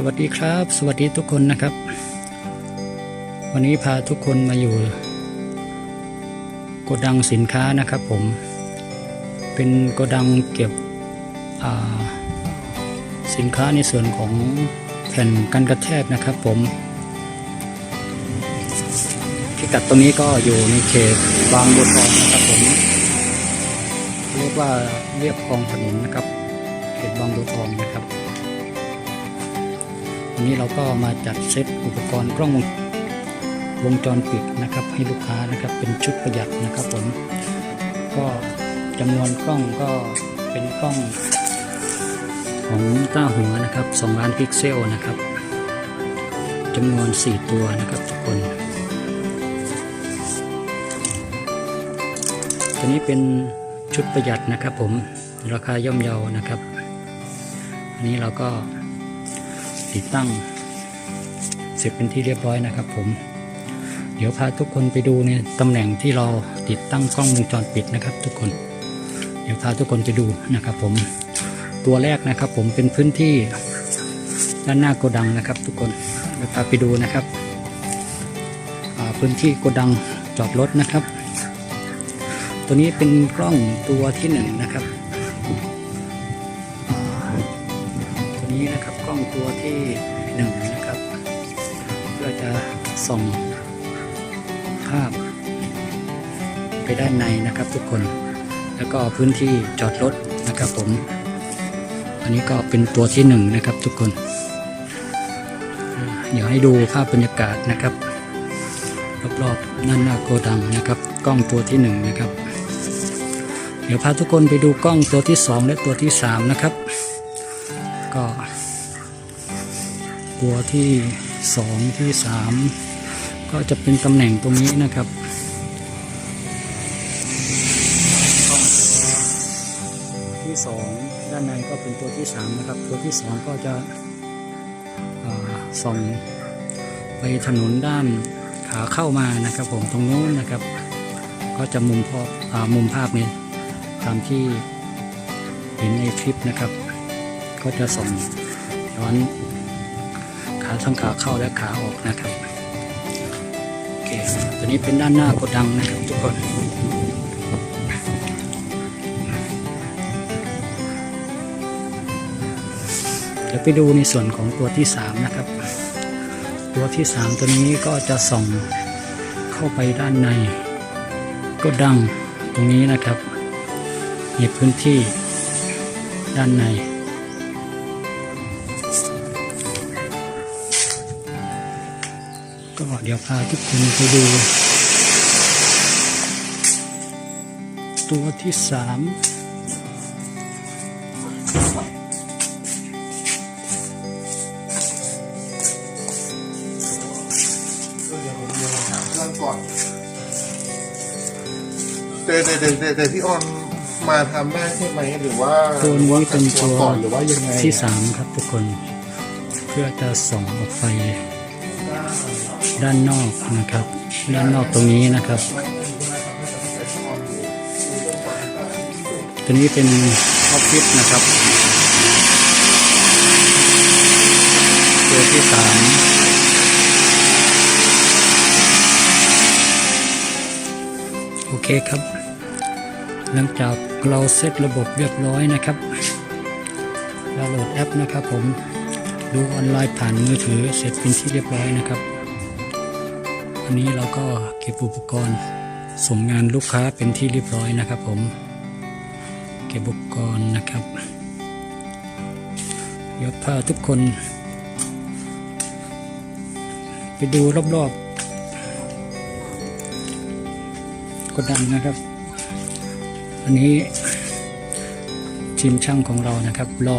สวัสดีครับ สวัสดีทุกคนนะครับ วันนี้พาทุกคนมาอยู่โกดังสินค้านะครับผม เป็นโกดังเก็บสินค้าในส่วนของแผ่นกันกระแทกนะครับผมพิกัดตรงนี้ก็อยู่ในเขตบางบัวทองนะครับผม เรียกว่าเรียบคลองถนนนะครับ เขตบางบัวทองนะครับ นนี้เราก็มาจัดเซตอุปกรณ์กล้องวงวงจรปิดนะครับ ให้ลูกค้านะครับเป็นชุดประหยัดนะครับผมก็จำนวนกล้องก็เป็นกล้องของต้าหัวนะครับ2ล้านพิกเซลนะครับจำนวน 4 ตัวนะครับทุกคนตัวนี้เป็นชุดประหยัดนะครับผมราคาย่อมเยานะครับ อันนี้เราก็ ติดตั้ง เสร็จเป็นที่เรียบร้อยนะครับ ผม เดี๋ยวพาทุกคนไปดูในตำแหน่งที่เราติดตั้งกล้องวงจรปิดนะครับ ทุกคน เดี๋ยวพาทุกคนไปดูนะครับ ผม ตัวแรกนะครับ ผมเป็นพื้นที่ด้านหน้าโกดังนะครับ ทุกคนเดี๋ยวพาไปดูนะครับพื้นที่โกดังจอดรถนะครับ ตัวนี้เป็นกล้องตัวที่หนึ่งนะครับ นี้นะครับกล้องตัวที่หนึ่งนะครับ เพื่อจะส่องภาพ ไปด้านในนะครับทุกคน แล้วก็พื้นที่จอดรถนะครับผม อันนี้ก็เป็นตัวที่หนึ่งนะครับทุกคน เดี๋ยวให้ดูภาพบรรยากาศนะครับ รอบๆนั่นหน้าโกดังนะครับ กล้องตัวที่หนึ่งนะครับ เดี๋ยวพาทุกคนไปดูกล้องตัวที่สองและตัวที่สามนะครับ ก็ตัวที่สองที่สามก็จะเป็นตำแหน่งตรงนี้นะครับตัวที่สองด้านในก็เป็นตัวที่สามนะครับ ตัวที่สองก็จะส่องไปถนนด้านขาเข้ามานะครับ ผมตรงนู้นนะครับ ก็จะมุมพออามุมภาพนี้ตามที่เห็นในคลิปนะครับ ก็จะส่งย้อนขาทั้งขาเข้าและขาออกนะครับโอเคตัวนี้เป็นด้านหน้ากดังนะครับทุกคนเดี๋ยวไปดูในส่วนของตัวที่สามนะครับ ตัวที่สามตัวนี้ก็จะส่องเข้าไปด้านในโกดังตรงนี้นะครับในพื้นที่ด้านใน ก็เดี๋ยวพาทุกคนไปดู ตัวที่สามเริ่มก่อนแต่แต่แต่แต่แต่พี่ออนมาทำได้ใช่ไหมหรือว่าตัวนี้เป็นตัวก่อนหรือว่ายังไงที่สามครับทุกคน เพื่อจะส่องออกไป ด้านนอกนะครับ ด้านนอกตรงนี้นะครับตัวนี้เป็นออฟฟิศนะครับตัวที่สามโอเคครับ หลังจากเราเซตระบบเรียบร้อยนะครับเราโหลดแอปนะครับผมดูออนไลน์ผ่านมือถือเสร็จเป็นที่เรียบร้อยนะครับ อันนี้เราก็เก็บอุปกรณ์ส่งงานลูกค้าเป็นที่เรียบร้อยนะครับผม เก็บอุปกรณ์นะครับยวพาทุกคน ไปดูรอบๆกดดันนะครับ อันนี้ทีมช่างของเรานะครับ รอ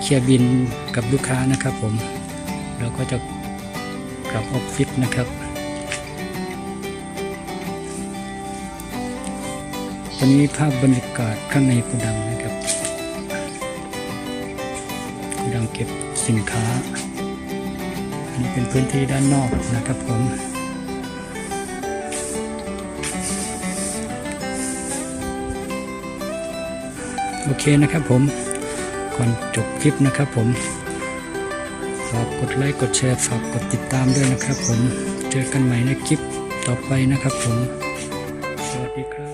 เคลียร์บินกับลูกค้านะครับผม เราก็จะ กลับออฟฟิศนะครับวันนี้ภาพบรรยากาศข้างในโกดังนะครับโกดังเก็บสินค้า อันนี้เป็นพื้นที่ด้านนอกนะครับผมโอเคนะครับผมก่อนจบคลิปนะครับผมากกดไลค์กดแชร์ฝากกดติดตามด้วยนะครับผม เจอกันใหม่ในคลิปต่อไปนะครับผม สวัสดีครับ